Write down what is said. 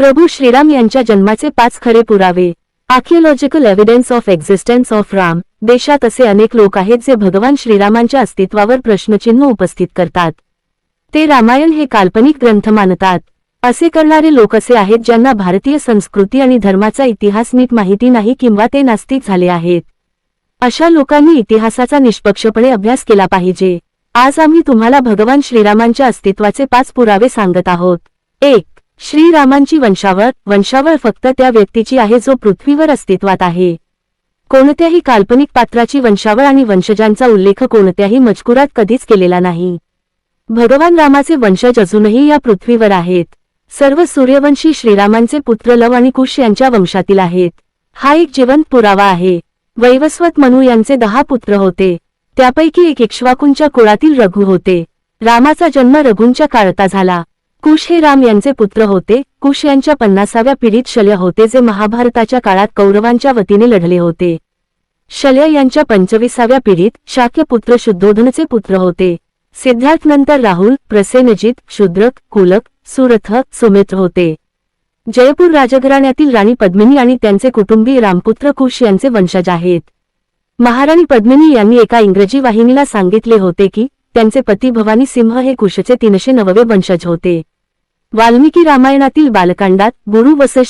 प्रभू श्रीराम यांच्या जन्माचे पाच खरे पुरावे. Archaeological evidence of existence of Ram देशात असे अनेक लोक आहेत जे भगवान श्रीरामांच्या अस्तित्वावर प्रश्नचिन्ह उपस्थित करतात. ते रामायण हे काल्पनिक ग्रंथ मानतात. असे करणारे लोक असे आहेत ज्यांना भारतीय संस्कृती आणि धर्माचा इतिहास नीट माहिती नाही किंवा ते नास्तिक झाले आहेत. अशा लोकांनी इतिहासाचा निष्पक्षपणे अभ्यास केला पाहिजे. आज आम्ही तुम्हाला भगवान श्रीरामांच्या अस्तित्वाचे पाच पुरावे सांगत आहोत. एक श्रीरामांची वंशावळ वंशावळ फक्त त्या व्यक्तीची आहे जो पृथ्वीवर अस्तित्वात आहे. कोणत्याही काल्पनिक पात्राची वंशावळ आणि वंशजांचा उल्लेख कोणत्याही मजकुरात कधीच केलेला नाही. भगवान रामाचे वंशज अजूनही या पृथ्वीवर आहेत. सर्व सूर्यवंशी श्रीरामांचे पुत्र लव आणि कुश यांच्या वंशातील आहेत. हा एक जिवंत पुरावा आहे. वैवस्वत मनू यांचे दहा पुत्र होते. त्यापैकी एक इक्ष्वाकूंच्या कुळातील रघु होते. रामाचा जन्म रघूंच्या काळता झाला. कुश हे राम यांचे पुत्र होते. कुश यांच्या पन्नासाव्या पिढीत शल्य होते जे महाभारताच्या काळात कौरवांच्या वतीने लढले होते. शल्य यांच्या पंचवीसाव्या पिढीत शाक्य पुत्र शुद्धोधनचे पुत्र होते. सिद्धार्थ नंतर राहुल प्रसेनजित शूद्रक कुलक सुरथ सुमित्र होते. जयपूर राजघराण्यातील राणी पद्मिनी आणि त्यांचे कुटुंबीय रामपुत्र कुश यांचे वंशज आहेत. महाराणी पद्मिनी यांनी एका इंग्रजी वाहिनीला सांगितले होते की त्यांचे पती भवानी सिंह हे कुशचे तीनशे नववे वंशज होते. वाल्मिकी रामायणातील बालकांडात गुरु वसिष्ठ